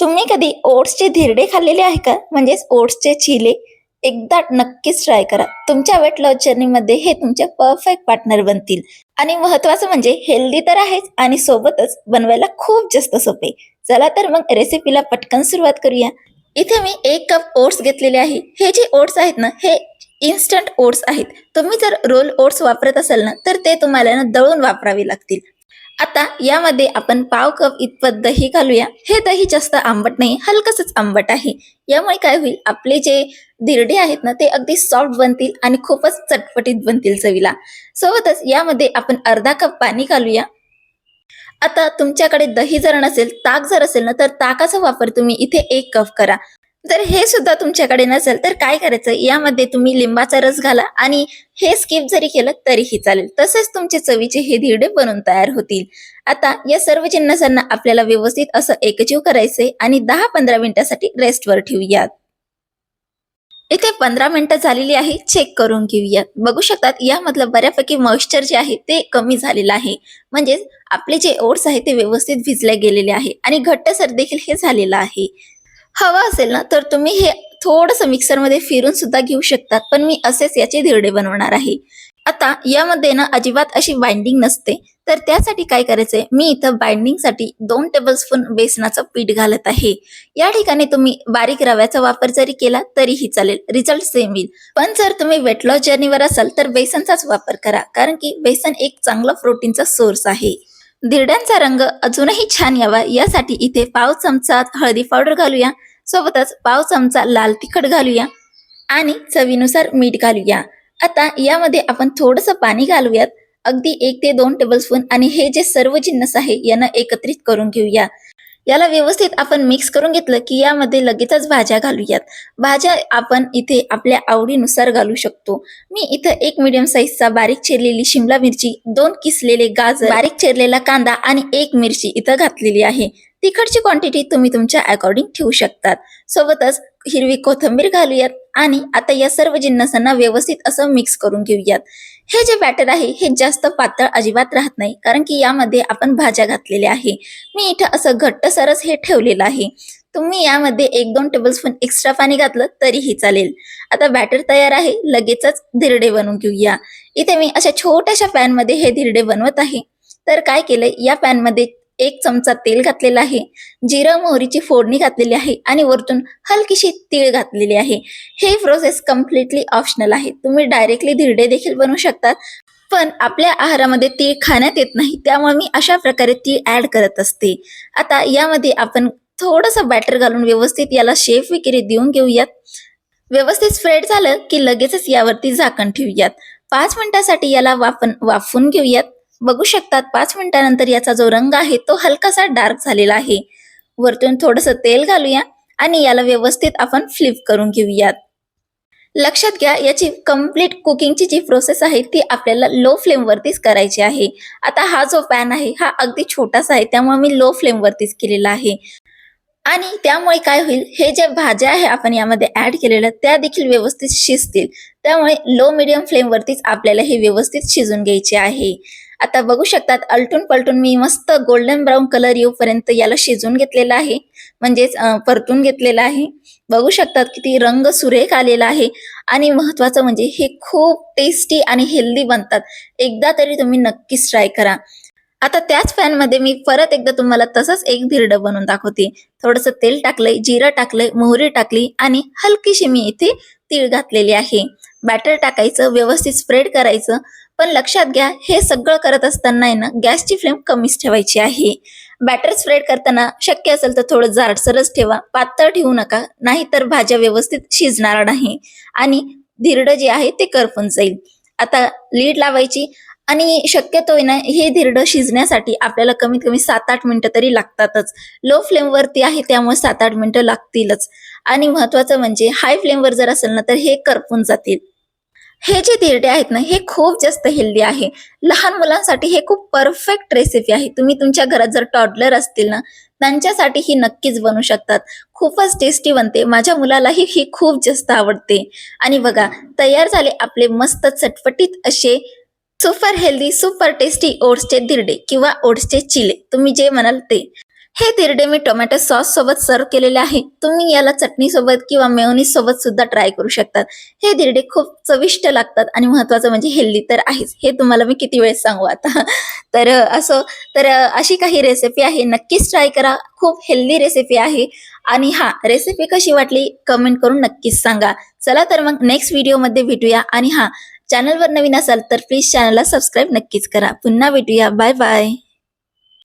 तुम्ही कधी ओट्सचे धिरडे खाल्लेले आहे का? म्हणजेच ओट्सचे चिले. एकदा नक्कीच ट्राय करा. तुमच्या वेट लॉस जर्नीमध्ये हे तुमचे परफेक्ट पार्टनर बनतील. आणि महत्वाचं म्हणजे हेल्दी तर आहेच आणि सोबतच बनवायला खूप जास्त सोपे. चला तर मग रेसिपीला पटकन सुरुवात करूया. इथे मी एक कप ओट्स घेतलेले आहे. हे जे ओट्स आहेत ना हे इन्स्टंट ओट्स आहेत. तुम्ही जर रोल ओट्स वापरत असाल ना तर ते तुम्हाला ना दळून वापरावे लागतील. आता यामध्ये आपण पाव कप इतपत दही घालूया. हे दही जास्त आंबट नाही हलकसच आंबट आहे. यामुळे काय होईल आपले जे धिरडे आहेत ना ते अगदी सॉफ्ट बनतील आणि खूपच चटपटीत बनतील चवीला. सोबतच यामध्ये आपण अर्धा कप पाणी घालूया. आता तुमच्याकडे दही जर नसेल ताक जर असेल ना तर ताकाचा वापर तुम्ही इथे एक कप करा. जर हे सुद्धा तुमच्याकडे नसेल तर काय करायचं? यामध्ये तुम्ही लिंबाचा रस घाला आणि हे स्किप जरी केलं तरीही चालेल. तसेच तुमचे चवीचे हे धिरडे बनून तयार होतील. आता या सर्व जिन्नसांना आपल्याला व्यवस्थित असं एकजीव करायचंय आणि दहा पंधरा मिनिटासाठी रेस्टवर ठेवूयात. इथे पंधरा मिनिटं झालेली आहे चेक करून घेऊयात. बघू शकतात यामधलं बऱ्यापैकी मॉइश्चर जे आहे ते कमी झालेलं आहे. म्हणजेच आपले जे ओट्स आहे ते व्यवस्थित भिजले गेलेले आहे आणि घट्टसर देखील हे झालेलं आहे. हवा असेल ना तर तुम्ही हे थोडंसं मिक्सरमध्ये फिरून सुद्धा घेऊ शकतात. पण मी असेच याचे धिरडे बनवणार आहे. आता यामध्ये ना अजिबात अशी बाइंडिंग नसते. तर त्यासाठी काय करायचंय? मी इथं बाइंडिंगसाठी दोन टेबलस्पून बेसनाचं पीठ घालत आहे. या ठिकाणी तुम्ही बारीक रव्याचा वापर जरी केला तरीही चालेल. रिझल्ट सेम येईल पण जर तुम्ही वेट लॉस जर्नीवर असाल तर बेसनचाच वापर करा. कारण की बेसन एक चांगला प्रोटीनचा सोर्स आहे. धिरड्यांचा रंग अजूनही छान यावा. यासाठी इथे पाव चमचा हळदी पावडर घालूया. सोबतच पाव चमचा लाल तिखट घालूया. आणि चवीनुसार मीठ घालूया. आता यामध्ये आपण थोडंसं पाणी घालूयात. अगदी एक ते दोन टेबलस्पून आणि हे जे सर्व जिन्नस आहे यांना एकत्रित करून घेऊया. याला व्यवस्थित आपण मिक्स करून घेतलं की यामध्ये लगेचच भाज्या घालूयात. भाज्या आपण इथे आपल्या आवडीनुसार घालू शकतो. मी इथं एक मिडियम साईजचा बारीक चिरलेली शिमला मिरची दोन किसलेले गाजर बारीक चिरलेला कांदा आणि एक मिरची इथं घातलेली आहे. तिखटची क्वांटिटी तुम्ही तुमच्या अकॉर्डिंग ठेवू शकतात. सोबतच हिरवी कोथिंबीर घालूयात आणि आता या सर्व जिन्नसांना व्यवस्थित असं मिक्स करून घेऊयात. हे जे बॅटर आहे हे जास्त पातळ अजिबात राहत नाही. कारण की यामध्ये आपण भाज्या घातलेल्या आहे. मी इथं असं घट्टसरच हे ठेवलेलं आहे. तुम्ही यामध्ये एक दोन टेबलस्पून एक्स्ट्रा पाणी घातलं तरीही चालेल. आता बॅटर तयार आहे लगेचच धिरडे बनवून घेऊया. इथे मी अशा छोट्याशा पॅनमध्ये हे धिरडे बनवत आहे. तर काय केलंय? या पॅनमध्ये एक चमचा तेल घातलेला आहे. जिरं मोहरीची फोडणी घातलेली आहे आणि वरतून हलकीशी तीळ घातलेली आहे. हे प्रोसेस कम्प्लिटली ऑप्शनल आहे. तुम्ही डायरेक्टली धिरडे देखील बनवू शकतात पण आपल्या आहारामध्ये तीळ खाण्यात येत नाही. त्यामुळे मी अशा प्रकारे तीळ ऍड करत असते. आता यामध्ये आपण थोडंसं बॅटर घालून व्यवस्थित याला शेफ वगैरे देऊन घेऊयात. व्यवस्थित स्प्रेड झालं की लगेचच यावरती झाकण ठेवूयात. पाच मिनिटासाठी याला वाफन वाफून घेऊयात. बघू शकतात पाच मिनिटानंतर याचा जो रंग आहे तो हलकासा डार्क झालेला आहे. वरतून थोडंसं तेल घालूया आणि याला व्यवस्थित आपण फ्लिप करून घेऊयात. लक्षात घ्या याची कंप्लीट कुकिंगची जी प्रोसेस आहे ती आपल्याला लो फ्लेमवरतीच करायची आहे. आता हा जो पॅन आहे हा अगदी छोटासा आहे त्यामुळे मी लो फ्लेमवरतीच केलेला आहे. आणि त्यामुळे काय होईल हे जे भाज्या आहे आपण यामध्ये ऍड केलेल्या त्या देखील व्यवस्थित शिजतील. त्यामुळे लो मिडियम फ्लेमवरतीच आपल्याला हे व्यवस्थित शिजून घ्यायचे आहे. आता बघू शकतात अलटून पलटून मी मस्त गोल्डन ब्राऊन कलर येऊपर्यंत याला शिजून घेतलेला आहे. म्हणजेच परतून घेतलेला आहे. बघू शकतात किती रंग सुरेख आलेला आहे. आणि महत्वाचं म्हणजे हे खूप टेस्टी आणि हेल्दी बनतात. एकदा तरी तुम्ही नक्कीच ट्राय करा. आता त्याच पॅनमध्ये मी परत एकदा तुम्हाला तसंच एक भिरड बनवून दाखवते. थोडस तेल टाकलंय जिरं टाकलंय मोहरी टाकली आणि हलकीशी मी इथे तीळ घातलेली आहे. बॅटर टाकायचं व्यवस्थित स्प्रेड करायचं. पण लक्षात घ्या हे सगळं करत असताना आहे ना गॅसची फ्लेम कमीच ठेवायची आहे. बॅटर स्प्रेड करताना शक्य असेल तर थोडं जाडसरच ठेवा पातळ ठेवू नका नाहीतर भाज्या व्यवस्थित शिजणार नाही. आणि धिरडं जे आहे ते करपून जाईल. आता लीड लावायची आणि शक्यतो आहे ना हे धिरडं शिजण्यासाठी आपल्याला कमीत कमी सात आठ मिनिटं तरी लागतातच. लो फ्लेमवरती आहे त्यामुळे सात आठ मिनिटं लागतीलच. आणि महत्वाचं म्हणजे हाय फ्लेमवर जर असेल ना तर हे करपून जातील. हे जे दिरडे आहेत ना हे खूप जास्त हेल्दी आहे. लहान मुलांसाठी हे खूप परफेक्ट रेसिपी आहे. तुम्ही तुमच्या घरात जर टॉडलर असतील ना त्यांच्यासाठी ही नक्कीच बनू शकतात. खूपच टेस्टी बनते. माझ्या मुलालाही ही खूप जास्त आवडते. आणि बघा तयार झाले आपले मस्त चटपटीत असे सुपर हेल्दी सुपर टेस्टी ओट्सचे दिरडे किंवा ओट्सचे चिले. तुम्ही जे म्हणाल ते. हे तिरडे मी टोमॅटो सॉस सोबत सर्व केलेले आहे. तुम्ही याला चटणी सोबत किंवा मेवनी सोबत सुद्धा ट्राय करू शकतात. हे तिरडे खूप चविष्ट लागतात आणि महत्वाचं म्हणजे हेल्दी तर आहेच. हे तुम्हाला मी किती वेळेस सांगू आता. तर असो तर अशी काही रेसिपी आहे. नक्कीच ट्राय करा. खूप हेल्दी रेसिपी आहे. आणि हा रेसिपी कशी वाटली कमेंट करून नक्कीच सांगा. चला तर मग नेक्स्ट व्हिडिओमध्ये भेटूया. आणि हा चॅनलवर नवीन असाल तर प्लीज चॅनलला सबस्क्राईब नक्कीच करा. पुन्हा भेटूया. Bye bye